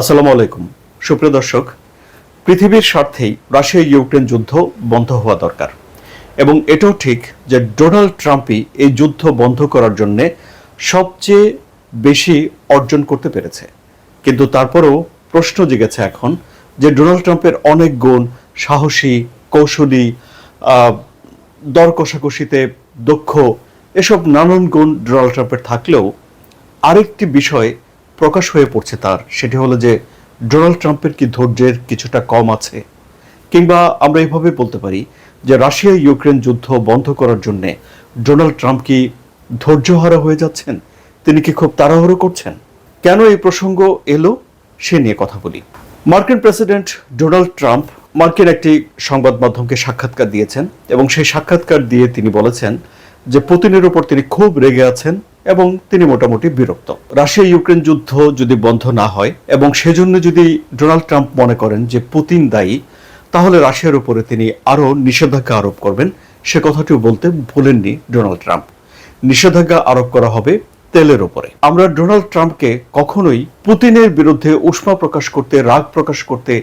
আসসালামু আলাইকুম। সুপ্রিয় দর্শক, পৃথিবীর স্বার্থেই রাশিয়া ইউক্রেন যুদ্ধ বন্ধ হওয়া দরকার। এবং এটাও ঠিক যে ডোনাল্ড ট্রাম্পই এই যুদ্ধ বন্ধ করার জন্য সবচেয়ে বেশি অর্জন করতে পেরেছে। কিন্তু তারপরেও প্রশ্ন জেগেছে এখন যে ডোনাল্ড ট্রাম্পের অনেক গুণ, সাহসী, কৌশলী দর কষাকষিতে দক্ষ, এসব নানান গুণ ডোনাল্ড ট্রাম্পের থাকলেও আরেকটি বিষয় প্রকাশ হয়ে পড়ছে তার। সেটি হলো যে, ডোনাল্ড ট্রাম্পের কি ধৈর্যের কিছুটা কম আছে? কিংবা আমরা এভাবে বলতে পারি যে রাশিয়া ইউক্রেন যুদ্ধ বন্ধ করার জন্য ডোনাল্ড ট্রাম্প কি ধৈর্যহারা হয়ে যাচ্ছেন? তিনি কি খুব তাড়াহুড়ো করছেন? কেন এই প্রসঙ্গ এলো? সে নিয়ে কথা বলি। মার্কিন প্রেসিডেন্ট ডোনাল্ড ট্রাম্প মার্কিন একটি সংবাদ মাধ্যমকে সাক্ষাৎকার দিয়েছেন এবং সেই সাক্ষাৎকার দিয়ে তিনি বলেছেন যে, পুতিনের উপর তিনি খুব রেগে আছেন এবং তিনি মোটামুটি বিরক্ত। রাশিয়া ইউক্রেন যুদ্ধ যদি বন্ধ না হয় এবং সেজন্য যদি ডোনাল্ড ট্রাম্প মনে করেন যে পুতিন দায়ী, তাহলে রাশিয়ার উপরে তিনি আরও নিষেধাজ্ঞা আরোপ করবেন। সে কথাটিও বলতে ভুলেননি ডোনাল্ড ট্রাম্প। নিষেধাজ্ঞা আরোপ করা হবে তেলের উপরে। আমরা ডোনাল্ড ট্রাম্পকে কখনোই পুতিনের বিরুদ্ধে উষ্মা প্রকাশ করতে, রাগ প্রকাশ করতে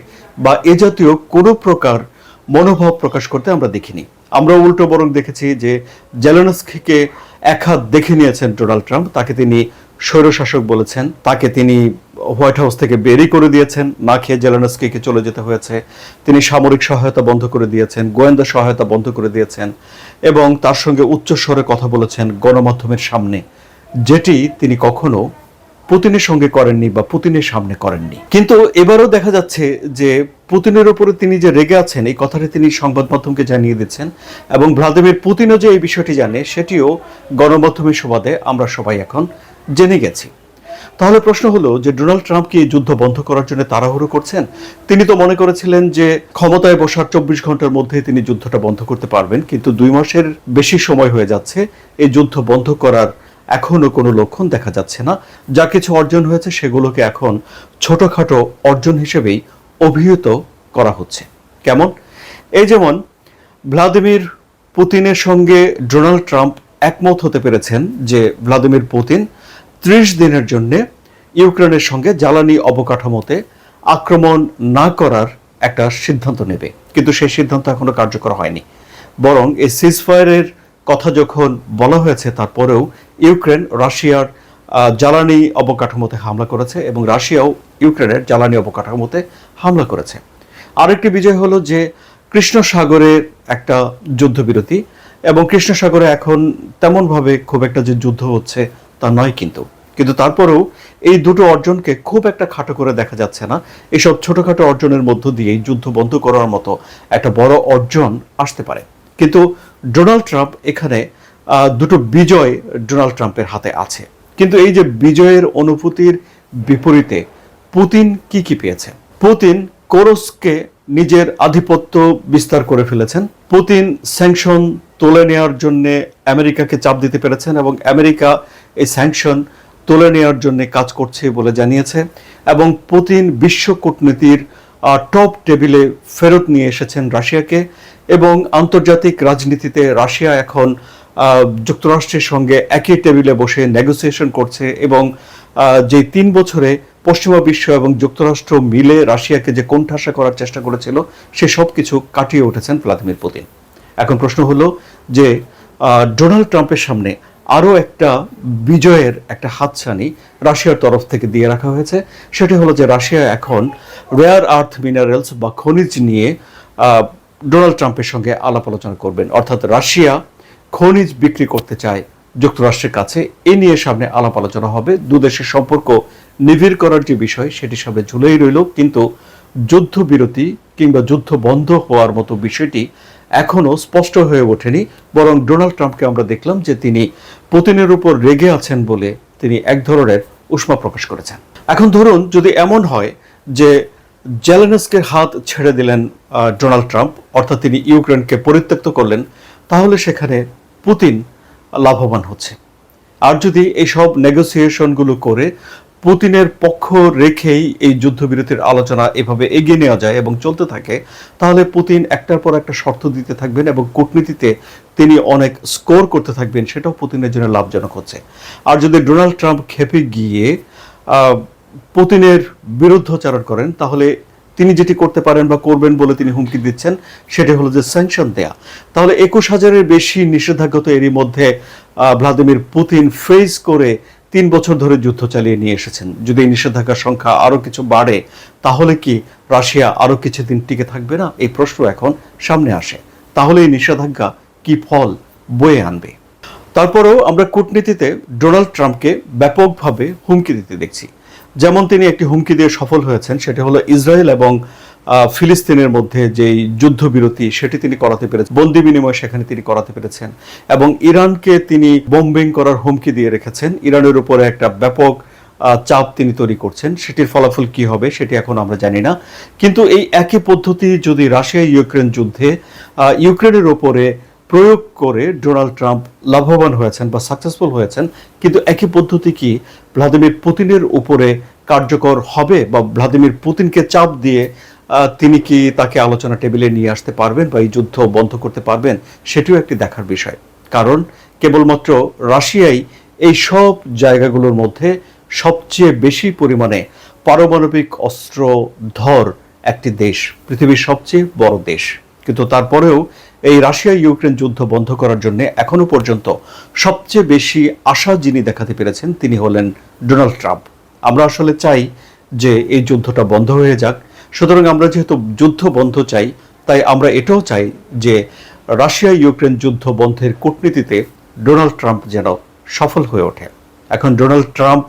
বা এ জাতীয় কোনো প্রকার মনোভাব প্রকাশ করতে আমরা দেখিনি। আমরা উল্টো বরং দেখেছি যে জেলেনস্কিকে এক হাত দেখে নিয়েছেন ডোনাল্ড ট্রাম্প, তাকে তিনি স্বৈরশাসক বলেছেন, তাকে তিনি হোয়াইট হাউস থেকে বেরি করে দিয়েছেন, না খেয়ে জেলানস্কিকে চলে যেতে হয়েছে, তিনি সামরিক সহায়তা বন্ধ করে দিয়েছেন, গোয়েন্দা সহায়তা বন্ধ করে দিয়েছেন, এবং তার সঙ্গে উচ্চস্বরে কথা বলেছেন গণমাধ্যমের সামনে, যেটি তিনি কখনো পুতিনের সঙ্গে করেননি বা পুতিনের সামনে করেননি। কিন্তু এবারও দেখা যাচ্ছে যে পুতিনের উপরে তিনি যে রেগে আছেন, এই কথাটি তিনি সংবাদ মাধ্যমকে জানিয়ে দিচ্ছেন এবং ভ্লাদিমির পুতিনও যে এই বিষয়টি জানে, সেটিও গণমাধ্যমের সুবাদে আমরা সবাই এখন জেনে গেছি। তাহলে প্রশ্ন হলো যে ডোনাল্ড ট্রাম্প কি যুদ্ধ বন্ধ করার জন্য তাড়াহুড়ো করছেন? তিনি তো মনে করেছিলেন যে ক্ষমতায় বসার চব্বিশ ঘণ্টার মধ্যে তিনি যুদ্ধটা বন্ধ করতে পারবেন, কিন্তু দুই মাসের বেশি সময় হয়ে যাচ্ছে এই যুদ্ধ বন্ধ করার এখনও কোনো লক্ষণ দেখা যাচ্ছে না। যা কিছু অর্জন হয়েছে সেগুলোকে এখন ছোটখাটো অর্জন হিসেবেই অভিহিত করা হচ্ছে। কেমন? এই যেমন ভ্লাদিমির পুতিনের সঙ্গে ডোনাল্ড ট্রাম্প একমত হতে পেরেছেন যে ভ্লাদিমির পুতিন ত্রিশ দিনের জন্য ইউক্রেনের সঙ্গে জ্বালানি অবকাঠামোতে আক্রমণ না করার একটা সিদ্ধান্ত নেবে। কিন্তু সেই সিদ্ধান্ত এখনও কার্যকর হয়নি। বরং এই সিজফায়ারের কথা যখন বলা হয়েছে, তারপরেও ইউক্রেন রাশিয়ার জ্বালানি অবকাঠামোতে হামলা করেছে এবং রাশিয়াও ইউক্রেনের জ্বালানি অবকাঠামোতে হামলা করেছে। আরেকটি বিজয় হলো যে কৃষ্ণ সাগরের একটা যুদ্ধবিরতি এবং কৃষ্ণ সাগরে এখন তেমনভাবে খুব একটা যে যুদ্ধ হচ্ছে তা নয় কিন্তু। কিন্তু তারপরেও এই দুটো অর্জনকে খুব একটা খাটো করে দেখা যাচ্ছে না। এসব ছোটখাটো অর্জনের মধ্য দিয়েই যুদ্ধ বন্ধ করার মতো একটা বড় অর্জন আসতে পারে। কিন্তু ডোনাল্ড ট্রাম্প এখানে দুটো বিজয় ডোনাল্ড ট্রাম্পের হাতে আছে। কিন্তু এই যে বিজয়ের অনুভূতির বিপরীতে পুতিন কি কি পেয়েছেন পুতিন কোরসকে নিজের আধিপত্য বিস্তার করে ফেলেছেন। পুতিন স্যাংশন তুলে নেওয়ার জন্য আমেরিকাকে চাপ দিতে পেরেছেন এবং আমেরিকা এই স্যাংশন তুলে নেওয়ার জন্য কাজ করছে বলে জানিয়েছে। এবং পুতিন বিশ্ব কূটনীতির টপ টেবিলে ফেরত নিয়ে এসেছেন রাশিয়াকে এবং আন্তর্জাতিক রাজনীতিতে রাশিয়া এখন যুক্তরাষ্ট্রের সঙ্গে একই টেবিলে বসে নেগোসিয়েশন করছে এবং যে তিন বছরে পশ্চিমা বিশ্ব এবং যুক্তরাষ্ট্র মিলে রাশিয়াকে যে কোণঠাসা করার চেষ্টা করেছিল, সে সব কিছু কাটিয়ে উঠেছেন ভ্লাদিমির পুতিন। এখন প্রশ্ন হলো যে ডোনাল্ড ট্রাম্পের সামনে আরও একটা বিজয়ের একটা হাতছানি রাশিয়ার তরফ থেকে দিয়ে রাখা হয়েছে। সেটি হলো যে রাশিয়া এখন রেয়ার আর্থ মিনারেলস বা খনিজ নিয়ে ডোনাল্ড ট্রাম্পের সঙ্গে আলাপ আলোচনা করবেন। অর্থাৎ রাশিয়া খনিজ বিক্রি করতে চায় যুক্তরাষ্ট্রের কাছে, এ নিয়ে সামনে আলাপ আলোচনা হবে। দু দেশের সম্পর্ক নিবিড় করার যে বিষয়, সেটি সামনে ঝুলেই রইল। কিন্তু যুদ্ধবিরতি কিংবা যুদ্ধ বন্ধ হওয়ার মতো বিষয়টি এখনও স্পষ্ট হয়ে ওঠেনি, বরং ডোনাল্ড ট্রাম্পকে আমরা দেখলাম যে তিনি পুতিনের উপর রেগে আছেন বলে তিনি এক ধরনের উষ্মা প্রকাশ করেছেন। এখন ধরুন যদি এমন হয় যে জেলেনস্কের হাত ছেড়ে দিলেন ডোনাল্ড ট্রাম্প, অর্থাৎ তিনি ইউক্রেনকে পরিত্যক্ত করলেন, তাহলে সেখানে পুতিন লাভবান হচ্ছে। আর যদি এইসব নেগোসিয়েশনগুলো করে পুতিনের পক্ষ রেখেই এই যুদ্ধবিরতির আলোচনা এভাবে এগিয়ে নেওয়া যায় এবং চলতে থাকে, তাহলে পুতিন একটার পর একটা শর্ত দিতে থাকবেন এবং কূটনীতিতে তিনি অনেক স্কোর করতে থাকবেন, সেটাও পুতিনের জন্য লাভজনক হচ্ছে। আর যদি ডোনাল্ড ট্রাম্প খেপে গিয়ে পুতিনের বিরুদ্ধচারণ করেন, তাহলে তিনি যেটি করতে পারেন বা করবেন বলে তিনি হুমকি দিচ্ছেন সেটি হলো যে স্যাংশন দেয়া। তাহলে একুশ হাজারের বেশি নিষেধাজ্ঞা এরই মধ্যে ভ্লাদিমির পুতিন ফেস করে তিন বছর ধরে যুদ্ধ চালিয়ে নিয়ে এসেছেন। যদি নিষেধাজ্ঞার সংখ্যা আরও কিছু বাড়ে, তাহলে কি রাশিয়া আরও কিছুদিন টিকে থাকবে না? এই প্রশ্ন এখন সামনে আসে। তাহলে এই নিষেধাজ্ঞা কি ফল বয়ে আনবে? তারপরেও আমরা কূটনীতিতে ডোনাল্ড ট্রাম্পকে ব্যাপকভাবে হুমকি দিতে দেখছি। যেমন তিনি একটি হুমকি দিয়ে সফল হয়েছেন, সেটা হলো ইসরায়েল এবং ফিলিস্তিনের মধ্যে যেই যুদ্ধবিরতি সেটি তিনি করাতে পেরেছেন। বন্দি বিনিময় সেখানে তিনি করাতে পেরেছেন। এবং ইরানকে তিনি বোম্বিং করার হুমকি দিয়ে রেখেছেন। ইরানের উপরে একটা ব্যাপক চাপ তিনি তৈরি করছেন। সেটির ফলাফল কি হবে সেটি এখন আমরা জানি না। কিন্তু এই একই পদ্ধতি যদি রাশিয়া ইউক্রেন যুদ্ধে ইউক্রেনের ওপরে প্রয়োগ করে ডোনাল্ড ট্রাম্প লাভবান হয়েছেন বা সাকসেসফুল হয়েছেন, কিন্তু একই পদ্ধতি কি ভ্লাদিমির পুতিনের উপরে কার্যকর হবে বা ভ্লাদিমির পুতিনকে চাপ দিয়ে তিনি কি তাকে আলোচনা টেবিলে নিয়ে আসতে পারবেন বা এই যুদ্ধ বন্ধ করতে পারবেন সেটিও একটি দেখার বিষয়। কারণ কেবলমাত্র রাশিয়াই এই সব জায়গাগুলোর মধ্যে সবচেয়ে বেশি পরিমাণে পারমাণবিক অস্ত্র ধর একটি দেশ, পৃথিবীর সবচেয়ে বড় দেশ। কিন্তু তারপরেও এই রাশিয়া ইউক্রেন যুদ্ধ বন্ধ করার জন্য এখনও পর্যন্ত সবচেয়ে বেশি আশা যিনি দেখাতে পেরেছেন তিনি হলেন ডোনাল্ড ট্রাম্প। আমরা আসলে চাই যে এই যুদ্ধটা বন্ধ হয়ে যাক সুতরাং আমরা যেহেতু যুদ্ধ বন্ধ চাই, তাই আমরা এটাও চাই যে রাশিয়া ইউক্রেন যুদ্ধ বন্ধের কূটনীতিতে ডোনাল্ড ট্রাম্প যেন সফল হয়ে ওঠে। এখন ডোনাল্ড ট্রাম্প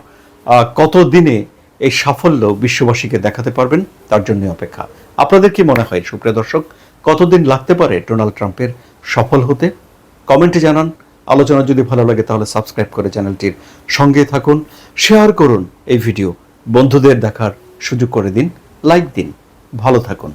কত দিনে এই সাফল্য বিশ্ববাসীকে দেখাতে পারবেন, তার জন্য অপেক্ষা। আপনাদের কি মনে হয়, সুপ্রিয় দর্শক, কতদিন লাগতে পারে ডোনাল্ড ট্রাম্পের সফল হতে? কমেন্টে জানান। আলোচনা যদি ভালো লাগে, তাহলে সাবস্ক্রাইব করে চ্যানেলটির সঙ্গে থাকুন। শেয়ার করুন এই ভিডিও। বন্ধুদের দেখার সুযোগ করে দিন। লাইক দিন ভালো থাকুন।